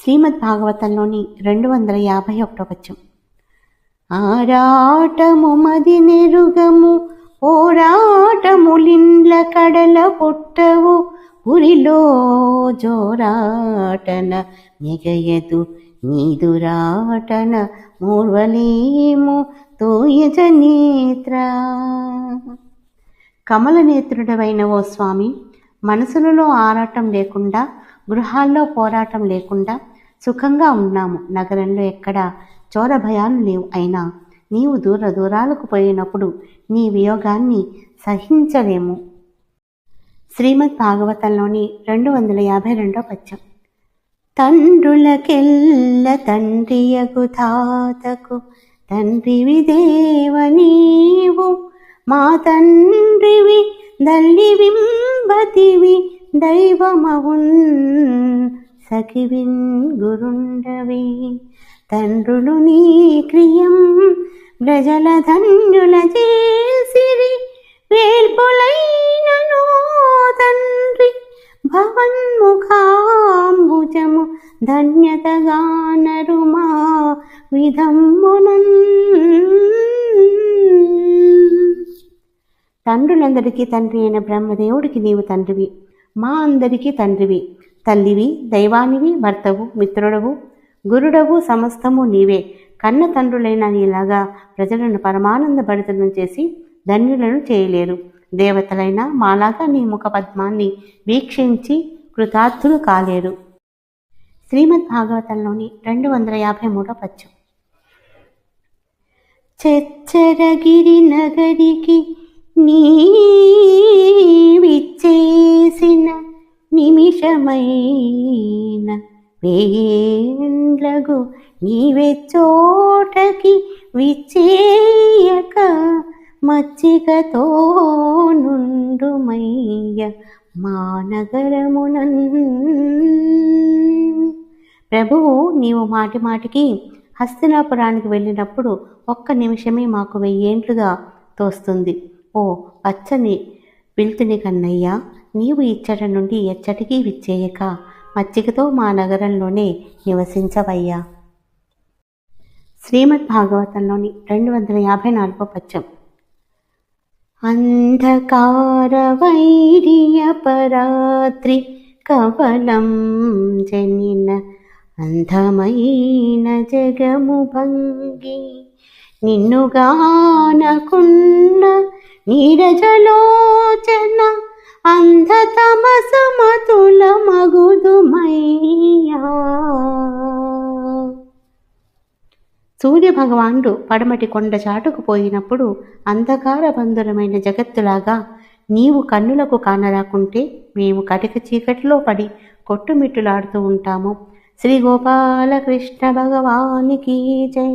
శ్రీమద్ భాగవతంలోని రెండు వందల యాభై ఒకటో వచ్చం ఆరాటము మది నెరుగము పోరాటములిండ్ల కడల పుట్టవు పురిలో జోరాటన మిగయదు నీదురాటన మూర్వలేము తోయజ నేత్ర. కమల నేత్రుడవైన ఓ స్వామి మనసులలో ఆరాటం లేకుండా గృహాల్లో పోరాటం లేకుండా సుఖంగా ఉన్నాము. నగరంలో ఎక్కడ చోర భయాలు లేవు. అయినా నీవు దూర దూరాలకు పోయినప్పుడు నీ వియోగాన్ని సహించలేము. శ్రీమద్ భాగవతంలోని రెండు వందల యాభై రెండో పద్యం. తండ్రులకెల్ల తండ్రియగు తాతకు తండ్రివి దేవ నీవు మా తండ్రివి దల్లివింబతివి దైవమవున్ సఖివిన్ గురుండవి. తండ్రులు నీ క్రియం ప్రజల ధన్యుల చేసిరి. వేల్పులైనను తండ్రి భవన్ముఖాంబుజము ధన్యతగానరుమా విధమ్మునన్ తండ్రులందరికీ తండ్రి అయిన బ్రహ్మదేవుడికి నీవు తండ్రివి. మా అందరికీ తండ్రివి. తల్లివి దైవానివి భర్తవు మిత్రుడవు గురుడవు సమస్తము నీవే. కన్న తండ్రులైన నీలాగా ప్రజలను పరమానంద భరితనం చేసి ధన్యులను చేయలేరు. దేవతలైన మాలాగా నీ ముఖ పద్మాన్ని వీక్షించి కృతార్థులు కాలేరు. శ్రీమద్ భాగవతంలోని రెండు వందల యాభై మూడో పద్యం. చెచ్చరగిరి నగరికి నీ నిమిషమైన వేండ్లగు నీవే చోటకి విచ్చేయక మచ్చికతో నుండుమయ్య మా నగరమునన్ ప్రభువు నీవు మాటి మాటికి హస్తినాపురానికి వెళ్ళినప్పుడు ఒక్క నిమిషమే మాకు వెయ్యేంట్లుగా తోస్తుంది. ఓ పచ్చని పిల్తుని కన్నయ్యా. నీవు ఇచ్చట నుండి ఎచ్చటికీ విచ్చేయక మచ్చికతో మా నగరంలోనే నివసించవయ్యా. శ్రీమద్ భాగవతంలోని రెండు వందల యాభై నాలుగో పద్యం. అంధకార వైర్యపరాత్రి కవలం జనిన అంధమైన జగము భంగి నిన్నుగానకున్న నీరజలోచన సమతుల మగుదుమయ్యా సూర్యభగవానుడు పడమటి కొండ చాటుకు పోయినప్పుడు అంధకార బంధురమైన జగత్తులాగా నీవు కన్నులకు కానరాకుంటే మేము కటిక చీకటిలో పడి కొట్టుమిట్టులాడుతూ ఉంటాము. శ్రీ గోపాలకృష్ణ భగవానికి జై.